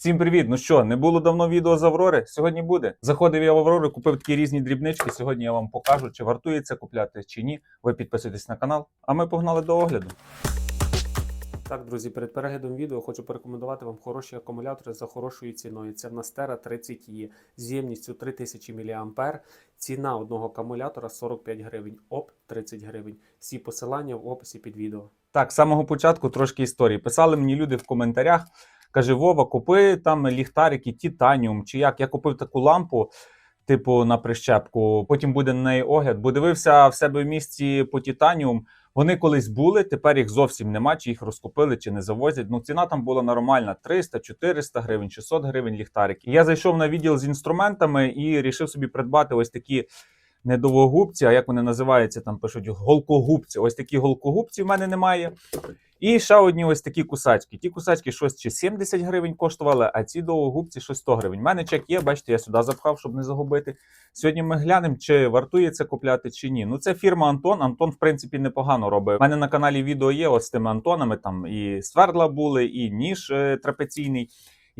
Всім привіт! Ну що, не було давно відео з Аврори? Сьогодні буде. Заходив я в Аврору, купив такі різні дрібнички. Сьогодні я вам покажу, чи вартує це купляти, чи ні. Ви підписуйтесь на канал, а ми погнали до огляду. Так, друзі, перед переглядом відео хочу порекомендувати вам хороші акумулятори за хорошою ціною. Це в нас Tera 30 e з ємністю 3000 мА. Ціна одного акумулятора 45 гривень, ОП 30 гривень. Всі посилання в описі під відео. Так, з самого початку трошки історії. Писали мені люди в коментарях. Каже: Вова, купи там ліхтарики, Титаніум, чи як. Я купив таку лампу, типу, на прищепку. Потім буде на неї огляд. Бо дивився в себе в місті по Титаніум. Вони колись були, тепер їх зовсім нема, чи їх розкупили, чи не завозять. Ну, ціна там була нормальна: 300, 400 гривень, 600 гривень ліхтарики. Я зайшов на відділ з інструментами і рішив собі придбати ось такі не довгогубці, а як вони називаються, там пишуть голкогубці. Ось такі голкогубці в мене немає. І ще одні ось такі кусачки. Ті кусачки щось чи 70 гривень коштували, а ці довгогубці щось 100 гривень. У мене чек є, бачите, я сюди запхав, щоб не загубити. Сьогодні ми глянемо, чи вартує це купляти, чи ні. Ну, це фірма Антон. Антон, в принципі, непогано робить. У мене на каналі відео є ось з тими Антонами. Там і свердла були, і ніж е, трапеційний.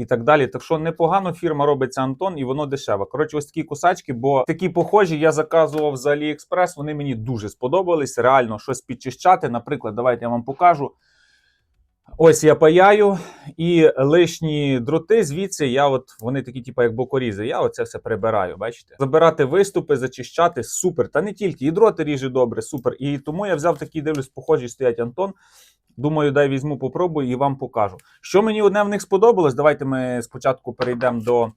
І так далі. Так що непогано фірма робиться Антон, і воно дешеве. Коротше, ось такі кусачки, бо такі похожі я заказував з AliExpress, Вони мені дуже сподобались. Реально щось підчищати. Наприклад, давайте я вам покажу. Ось я паяю, і лишні дроти звідси я от вони такі, типу, як бокорізи. Я оце все прибираю. Бачите? Забирати виступи, зачищати супер. Та не тільки і дроти ріже добре, супер. І тому я взяв такий, дивлюсь, похожі стоять Антон. Думаю, дай візьму, попробую і вам покажу. Що мені одне в них сподобалось, давайте ми спочатку перейдемо до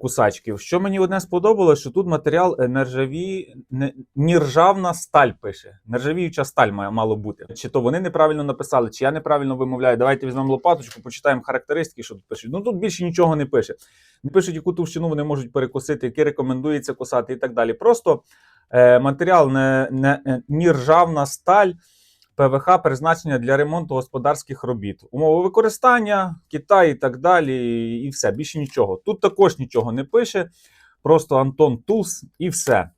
кусачків. Що мені одне сподобалось, що тут матеріал е, нержаві... не... нержавна сталь пише. Нержавіюча сталь має мало бути. Чи то вони неправильно написали, чи я неправильно вимовляю. Давайте візьмемо лопаточку, почитаємо характеристики, що тут пишуть. Ну тут більше нічого не пише. Не пишуть, яку товщину вони можуть перекосити, які рекомендується косати і так далі. Просто е, матеріал не, не, е, нержавна сталь. ПВХ призначення для ремонту господарських робіт, умови використання, Китай і так далі, і все, більше нічого. Тут також нічого не пише, просто Антон Тулс і все.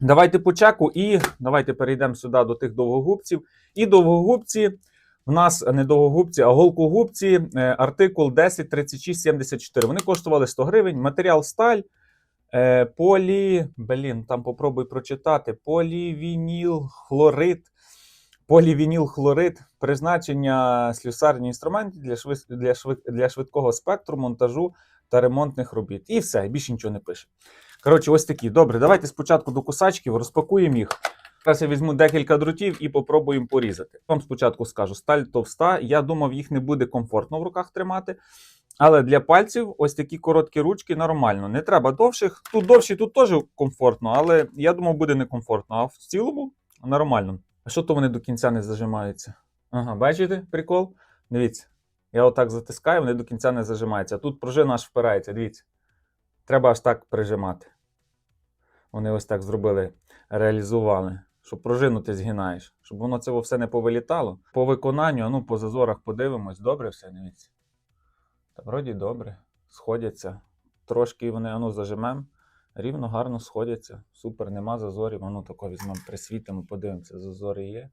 Давайте по чеку і давайте перейдемо сюди до тих довгогубців. І довгогубці в нас не довгогубці, а голкогубці, е, артикул 103674. Вони коштували 100 гривень, матеріал сталь. Е, полі, блін, там попробуй прочитати. Полівініл хлорид. Полівініл хлорид, призначення слюсарні інструменти для швид, для, швид, для швидкого спектру, монтажу та ремонтних робіт. І все, більше нічого не пише. Коротше, ось такі. Добре, давайте спочатку до кусачків розпакуємо їх. Зараз я візьму декілька дротів і попробуємо порізати. Вам спочатку скажу, сталь товста. Я думав, їх не буде комфортно в руках тримати. Але для пальців ось такі короткі ручки нормально. Не треба довших. Тут довші, тут теж комфортно, але я думав, буде некомфортно. А в цілому нормально. А що то вони до кінця не зажимаються? Ага, бачите прикол? Дивіться. Я отак затискаю, вони до кінця не зажимаються. А тут пружина аж впирається, дивіться. Треба аж так прижимати. Вони ось так зробили, реалізували. Щоб пружину ти згинаєш, щоб воно це все не повилітало. По виконанню, ну по зазорах подивимось, добре все, дивіться. Та вроді добре. Сходяться. Трошки вони ану зажимемо. Рівно гарно сходяться. Супер, нема зазорів. Ану тако візьмемо, присвітимо, подивимося, зазори є.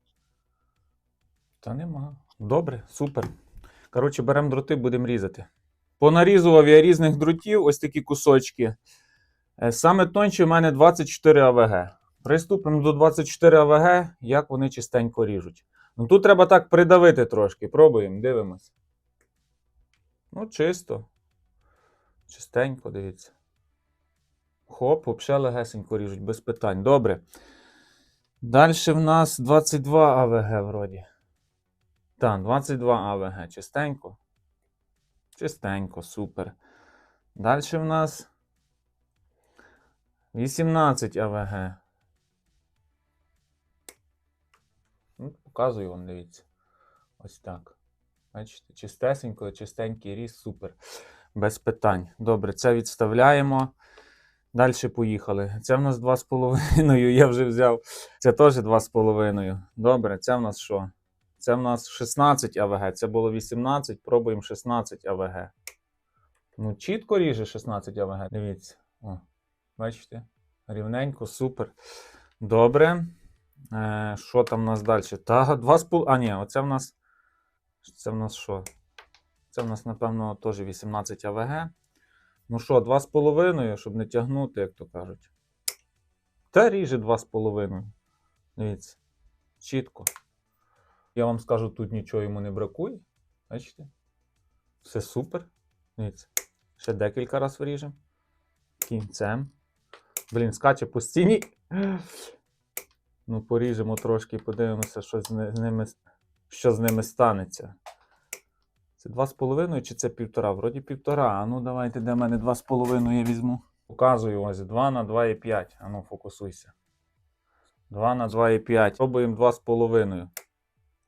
Та нема. Добре, супер. Коротше, беремо дроти, будемо різати. Понарізував я різних дротів, ось такі кусочки. Е, Саме тонче в мене 24 АВГ. Приступимо до 24 АВГ, як вони чистенько ріжуть. Ну тут треба так придавити трошки. Пробуємо, дивимось. Ну, чисто. Чистенько, дивіться. Хоп, взагалі легесенько ріжуть, без питань. Добре. Далі в нас 22 АВГ вроді. Так, 22 АВГ. Чистенько. Чистенько, супер. Далі в нас 18 АВГ. Ну, показую вам, дивіться. Ось так. Бачите, чистесенько, чистенький різ, супер. Без питань. Добре, це відставляємо. Далі поїхали. Це в нас 2,5, я вже взяв. Це теж 2,5. Добре, це в нас що? Це в нас 16 АВГ. Це було 18. Пробуємо 16 АВГ. Ну, чітко ріже 16 АВГ. Дивіться. О, бачите? Рівненько, супер. Добре. Е, що там у нас далі? Та, 2,5. А, ні, оце в нас. Це в нас що? Це в нас, напевно, теж 18 АВГ. Ну що, 2,5, щоб не тягнути, як то кажуть. Та ріже 2,5. Дивіться. Чітко. Я вам скажу, тут нічого йому не бракує. Бачите? Все супер. Дивіться. Ще декілька разів виріжемо. Кінцем. Блін, скаче по стіні. Ну, поріжемо трошки, подивимося, що з, ними, що з ними станеться. Це 2,5 чи це півтора? Вроді півтора. А ну давайте, де в мене 2,5 я візьму. Показую ось 2 на 2,5. А ну, фокусуйся. 2 на 2,5. Пробуємо 2,5.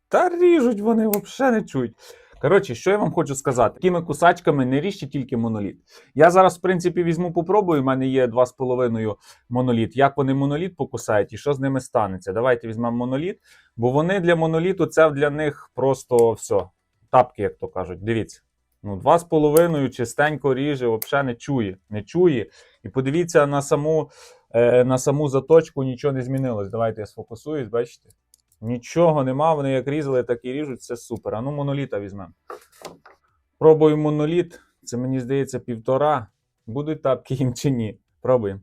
Та ріжуть вони взагалі не чують. Коротше, що я вам хочу сказати? Такими кусачками не ріжте тільки моноліт. Я зараз, в принципі, візьму, попробую. У мене є 2,5 моноліт. Як вони моноліт покусають і що з ними станеться? Давайте візьмемо моноліт, бо вони для моноліту це для них просто все. Тапки, як то кажуть. Дивіться. Ну, 2,5 чистенько ріже, взагалі не чує. Не чує. І подивіться на саму, е, на саму заточку, нічого не змінилось. Давайте я сфокусуюсь, бачите? Нічого нема, вони як різали, так і ріжуть, це супер. А ну моноліта візьмемо. Пробую моноліт. Це мені здається півтора. Будуть тапки їм чи ні. Пробуємо.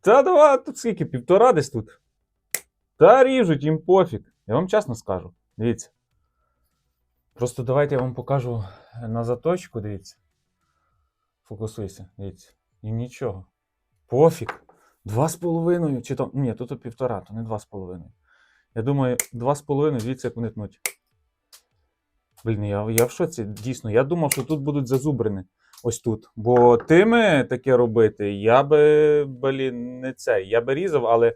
Та давай, тут скільки? Півтора десь тут. Та ріжуть, їм пофіг. Я вам чесно скажу. Дивіться. Просто давайте я вам покажу на заточку, дивіться. Фокусуйся, дивіться. Їм нічого. Пофіг. Два з половиною. Чи то. Ні, тут півтора, то не два з половиною. Я думаю, два з половиною, дивіться, як вони тнуть. Блін, я, я в шоці, дійсно. Я думав, що тут будуть зазубрини. Ось тут. Бо тими таке робити, я би, блін, не це. Я би різав, але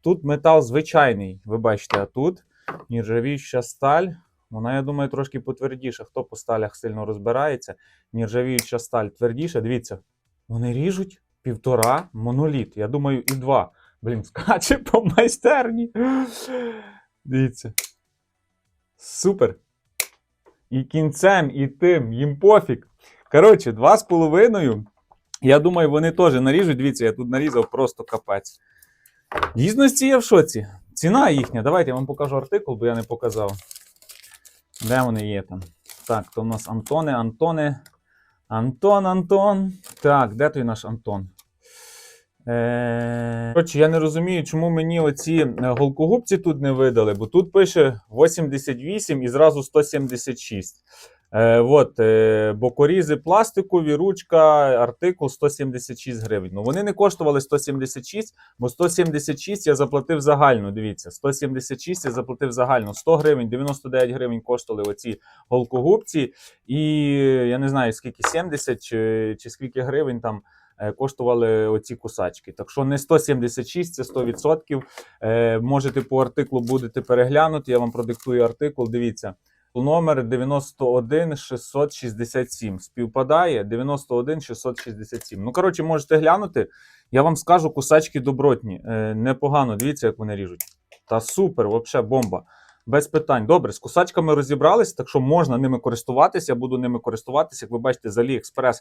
тут метал звичайний, ви бачите, а тут нержавіюча сталь. Вона, я думаю, трошки потвердіша. Хто по сталях сильно розбирається, нержавіюча сталь твердіша. Дивіться, вони ріжуть півтора моноліт. Я думаю, і два. Блін, скаче по майстерні. Дивіться. Супер. І кінцем, і тим, їм пофіг. Коротше, два з половиною. Я думаю, вони теж наріжуть. Дивіться, я тут нарізав просто капець. Дійсності я в шоці. Ціна їхня. Давайте я вам покажу артикул, бо я не показав. Де вони є там? Так, то в нас Антоне, Антоне. Антон, Антон. Так, де той наш Антон? Е... Коротше, я не розумію, чому мені оці е, голкогубці тут не видали, бо тут пише 88 і зразу 176. Е, от, е, бокорізи пластикові, ручка, артикул 176 гривень. Ну вони не коштували 176, бо 176 я заплатив загально. Дивіться, 176 я заплатив загально. 100 гривень, 99 гривень коштували оці голкогубці. І я не знаю, скільки 70 чи, чи скільки гривень там е, коштували оці кусачки. Так що не 176, це 100%. Е, можете по артиклу будете переглянути. Я вам продиктую артикул. Дивіться. Номер 91 667. Співпадає 91 667. Ну, коротше, можете глянути. Я вам скажу, кусачки добротні. Е, непогано. Дивіться, як вони ріжуть. Та супер, взагалі бомба. Без питань. Добре, з кусачками розібрались, так що можна ними користуватися. Я буду ними користуватися. Як ви бачите, з AliExpress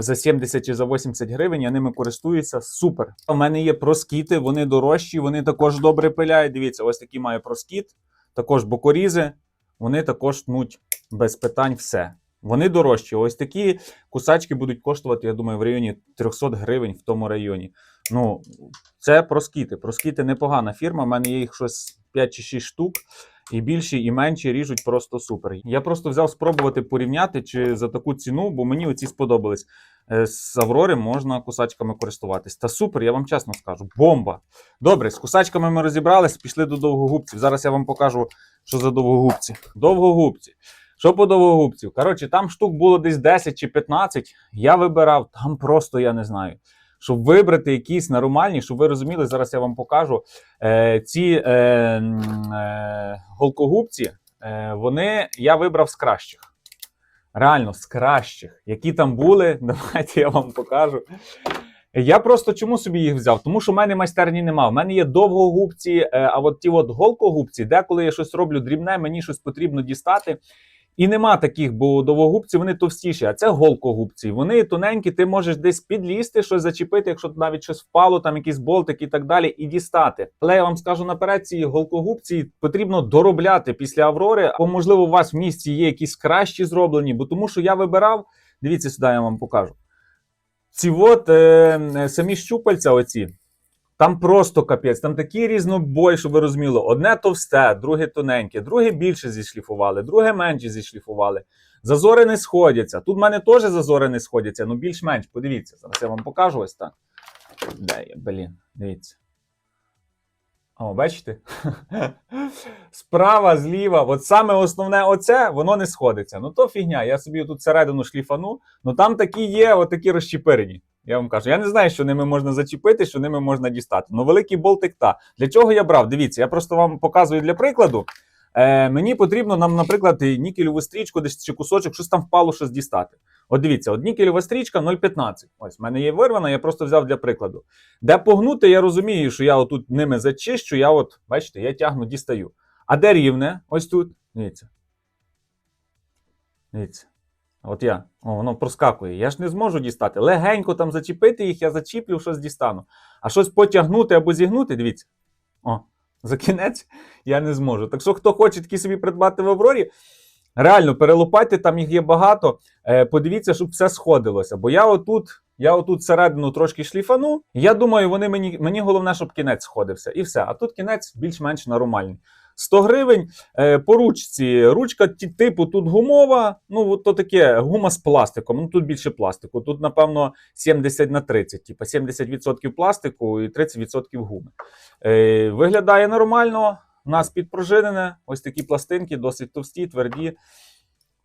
за 70 чи за 80 гривень я ними користуюся. Супер. У мене є проскіти, вони дорожчі, вони також добре пиляють. Дивіться, ось такий має проскіт, також бокорізи. Вони також тнуть без питань все. Вони дорожчі. Ось такі кусачки будуть коштувати, я думаю, в районі 300 гривень в тому районі. Ну, це проскіти. Проскіти непогана фірма. У мене є їх щось 5 чи 6 штук. І більші, і менші ріжуть просто супер. Я просто взяв спробувати порівняти чи за таку ціну, бо мені оці сподобались. Е, З Аврори можна кусачками користуватись. Та супер, я вам чесно скажу. Бомба! Добре, з кусачками ми розібрались, пішли до довгогубців. Зараз я вам покажу, що за довгогубці. Довгогубці. Що по довгогубців? Коротше, там штук було десь 10 чи 15. Я вибирав, там просто я не знаю. Щоб вибрати якісь нормальні, щоб ви розуміли, зараз я вам покажу. Е, ці е, е, голкогубці, е, вони я вибрав з кращих. Реально, з кращих. Які там були, давайте я вам покажу. Я просто чому собі їх взяв? Тому що в мене майстерні нема. В мене є довгогубці, е, а от ті от голкогубці, деколи я щось роблю дрібне, мені щось потрібно дістати. І нема таких, бо довгогубці вони товстіші, а це голкогубці. Вони тоненькі, ти можеш десь підлізти, щось зачепити, якщо навіть щось впало, там якийсь болтик і так далі, і дістати. Але я вам скажу наперед, ці голкогубці потрібно доробляти після Аврори, або можливо у вас в місті є якісь кращі зроблені, бо тому що я вибирав. Дивіться сюди, я вам покажу. Ці от е, самі щупальця, оці. Там просто капець, там такий різнобой, щоб ви розуміли. Одне товсте, друге тоненьке, друге більше зішліфували, друге менше зішліфували. Зазори не сходяться. Тут в мене теж зазори не сходяться, ну більш-менш. Подивіться, зараз я вам покажу ось так. Де я, блін, дивіться. О, бачите? Справа, зліва, от саме основне оце, воно не сходиться. Ну то фігня. Я собі тут середину шліфану, ну там такі є, отакі розчіпирені. Я вам кажу, я не знаю, що ними можна зачепити, що ними можна дістати. Ну, великий болтик та. Для чого я брав? Дивіться, я просто вам показую для прикладу. Е, мені потрібно нам, наприклад, і нікелеву стрічку, десь чи кусочок, щось там впало, щось дістати. От дивіться, от нікелева стрічка 0,15. Ось в мене є вирвана, я просто взяв для прикладу. Де погнути, я розумію, що я отут ними зачищу, я от, бачите, я тягну, дістаю. А де рівне? Ось тут. Дивіться. Дивіться. От я, о, воно проскакує. Я ж не зможу дістати. Легенько там зачепити їх, я зачіплю, щось дістану. А щось потягнути або зігнути, дивіться. О, за кінець я не зможу. Так що, хто хоче такі собі придбати в Аврорі, реально перелопайте, там їх є багато. Е, подивіться, щоб все сходилося. Бо я отут, я отут всередину трошки шліфану. Я думаю, вони мені, мені головне, щоб кінець сходився. І все. А тут кінець більш-менш нормальний. 100 гривень е, по ручці. Ручка типу тут гумова, ну то таке гума з пластиком. Ну тут більше пластику. Тут, напевно, 70 на 30, типу 70% пластику і 30% гуми. Е, виглядає нормально. У нас підпружинене, ось такі пластинки, досить товсті, тверді.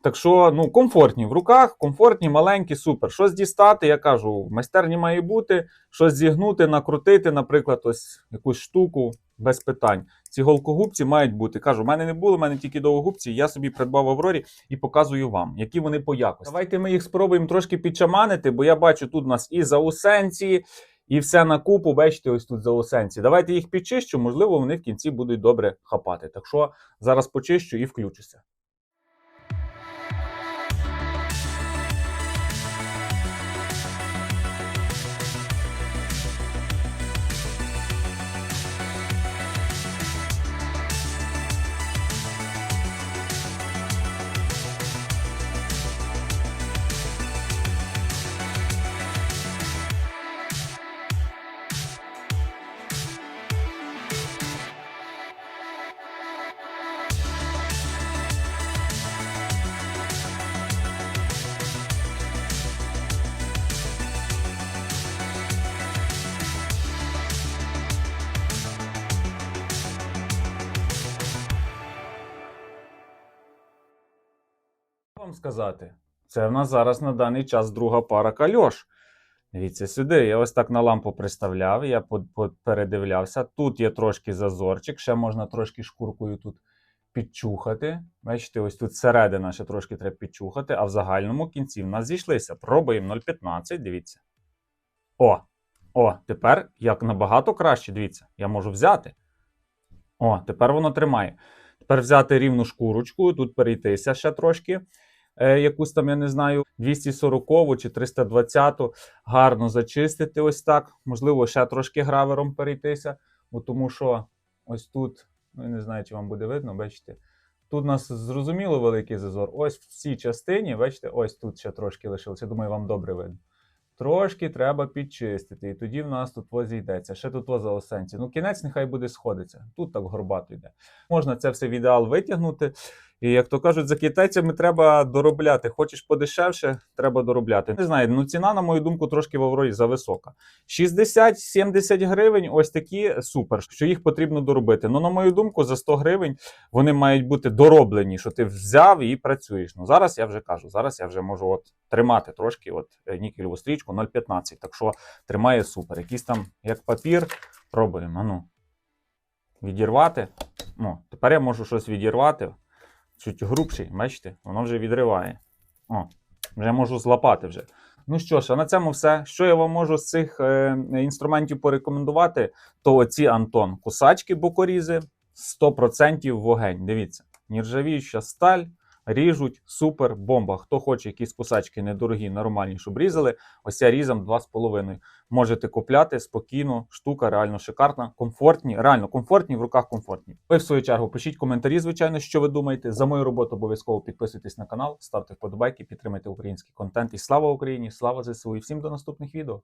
Так що, ну, комфортні в руках, комфортні, маленькі, супер. Щось дістати, я кажу, в майстерні має бути, щось зігнути, накрутити, наприклад, ось якусь штуку без питань. Ці голкогубці мають бути. Кажу, в мене не було, в мене тільки довгогубці. Я собі придбав Аврорі і показую вам, які вони по якості. Давайте ми їх спробуємо трошки підчаманити, бо я бачу, тут у нас і заусенці, і все на купу. Бачите, ось тут заусенці. Давайте їх підчищу, можливо, вони в кінці будуть добре хапати. Так що зараз почищу і включуся. Сказати? Це в нас зараз на даний час друга пара кальош. Дивіться сюди, я ось так на лампу приставляв, я передивлявся. Тут є трошки зазорчик, ще можна трошки шкуркою тут підчухати. Бачите, ось тут середина ще трошки треба підчухати, а в загальному кінці в нас зійшлися. Пробуємо 0,15, дивіться. О! О, тепер як набагато краще, дивіться, я можу взяти. О, тепер воно тримає. Тепер взяти рівну шкурочку, тут перейтися ще трошки. Е, якусь там, я не знаю, 240 чи 320, гарно зачистити ось так. Можливо, ще трошки гравером перейтися, бо тому що ось тут, ну не знаю, чи вам буде видно, бачите. Тут у нас зрозуміло великий зазор. Ось в цій частині, бачите, ось тут ще трошки лишилося. Думаю, вам добре видно. Трошки треба підчистити, і тоді в нас тут ось зійдеться. Ще тут ось заосенці. Ну, кінець нехай буде сходиться. Тут так горбато йде. Можна це все в ідеал витягнути. І як то кажуть, за китайцями треба доробляти. Хочеш подешевше, треба доробляти. Не знаю, ну ціна, на мою думку, трошки в Аврорі зависока. 60-70 гривень, ось такі супер, що їх потрібно доробити. Ну, на мою думку, за 100 гривень вони мають бути дороблені, що ти взяв і працюєш. Ну зараз я вже кажу, зараз я вже можу от тримати трошки от е, нікелеву стрічку 0,15. Так що тримає супер. Якийсь там як папір. Пробуємо. Ну, відірвати. Ну, тепер я можу щось відірвати. Чуть грубший, бачите, воно вже відриває. О, вже можу злапати вже. Ну що ж, а на цьому все. Що я вам можу з цих е, інструментів порекомендувати, то оці Антон кусачки бокорізи 100% вогень. Дивіться, нержавіюча сталь, ріжуть, супер, бомба. Хто хоче якісь кусачки недорогі, нормальні, щоб різали, ось я різом 2,5. Можете купляти спокійно, штука реально шикарна, комфортні, реально комфортні, в руках комфортні. Ви в свою чергу пишіть коментарі, звичайно, що ви думаєте. За мою роботу обов'язково підписуйтесь на канал, ставте вподобайки, підтримайте український контент. І слава Україні! Слава ЗСУ! І всім до наступних відео!